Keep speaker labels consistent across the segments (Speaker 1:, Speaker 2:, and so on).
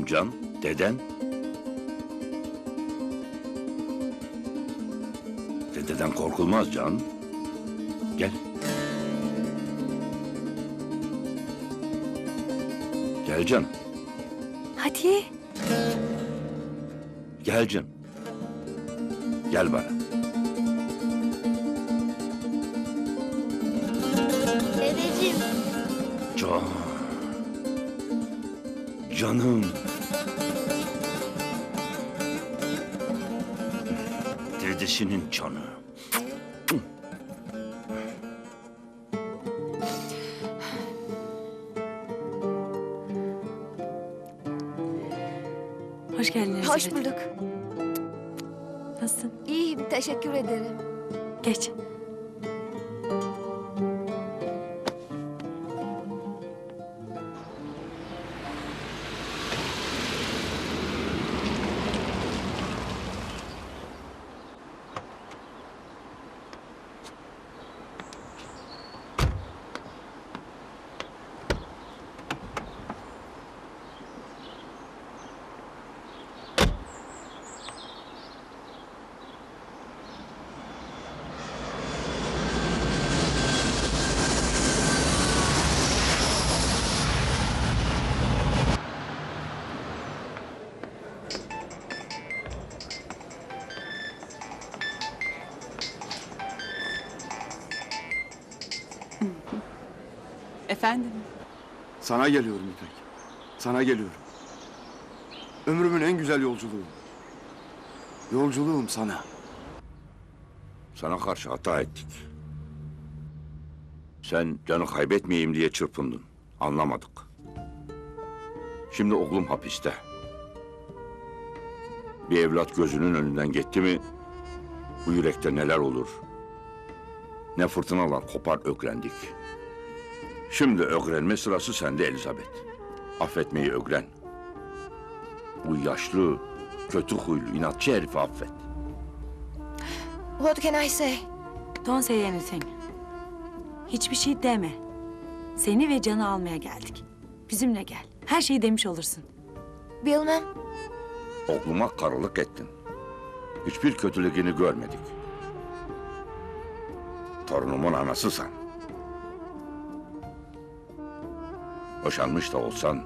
Speaker 1: Can, deden? Dededen korkulmaz Can. Gel. Gel Can,
Speaker 2: Hadi.
Speaker 1: gel Can. Gel bana.
Speaker 3: Dedeciğim.
Speaker 1: Can. Canım. Dedesinin canı.
Speaker 2: Hoş geldin
Speaker 3: Hoş bulduk.
Speaker 2: Nasılsın?
Speaker 3: İyiyim, teşekkür ederim.
Speaker 2: Geç. Efendim?
Speaker 4: Sana geliyorum İpek. Sana geliyorum. Ömrümün en güzel yolculuğu. Yolculuğum sana.
Speaker 1: Sana karşı hata ettik. Sen canı kaybetmeyeyim diye çırpındın. Anlamadık. Şimdi oğlum hapiste. Bir evlat gözünün önünden gitti mi... ...bu yürekte neler olur? Ne fırtınalar kopar ökrendik. Şimdi ökrenme sırası sende Elizabeth. Affetmeyi öğren. Bu yaşlı, kötü huylu, inatçı herifi affet.
Speaker 3: What can I say?
Speaker 2: Don't say anything. Hiçbir şey deme. Seni ve Can'ı almaya geldik. Bizimle gel. Her şeyi demiş olursun.
Speaker 3: Bilmem.
Speaker 1: Oğluma karılık ettin. Hiçbir kötülüğünü görmedik. Torunumun anasısan. Boşanmış da olsan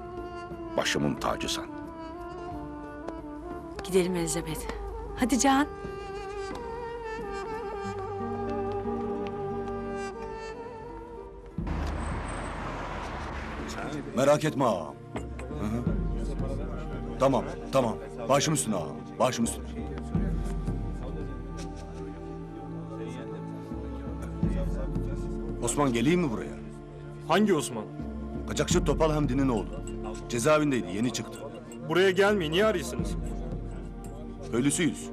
Speaker 1: başımın tacısan.
Speaker 2: Gidelim Elizabeth. Hadi Can.
Speaker 5: Merak etme ağam. Hı hı. Tamam, tamam. Başım üstüne ağam. Başım üstüne. Osman geleyim mi buraya?
Speaker 6: Hangi Osman?
Speaker 5: Kaçakçı Topal Hamdi'nin oğlu. Cezaevindeydi, yeni çıktı.
Speaker 6: Buraya gelmeyin, niye arıyorsunuz?
Speaker 5: Köylüsüyüz.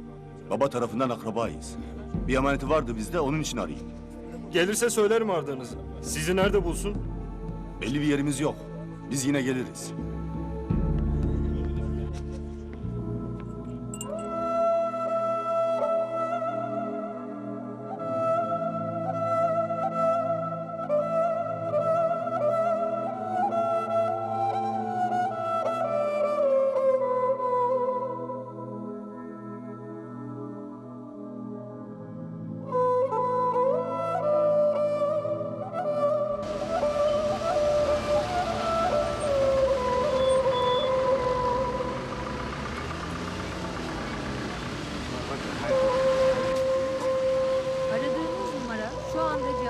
Speaker 5: Baba tarafından akrabayız. Bir emaneti vardı bizde, onun için arayayım.
Speaker 6: Gelirse söylerim ardınızı. Sizi nerede bulsun?
Speaker 5: Belli bir yerimiz yok. Biz yine geliriz.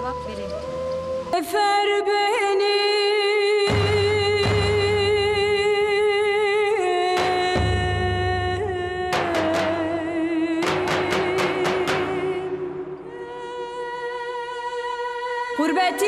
Speaker 7: Cevap veremiyor.
Speaker 2: Efer beni. Gurbet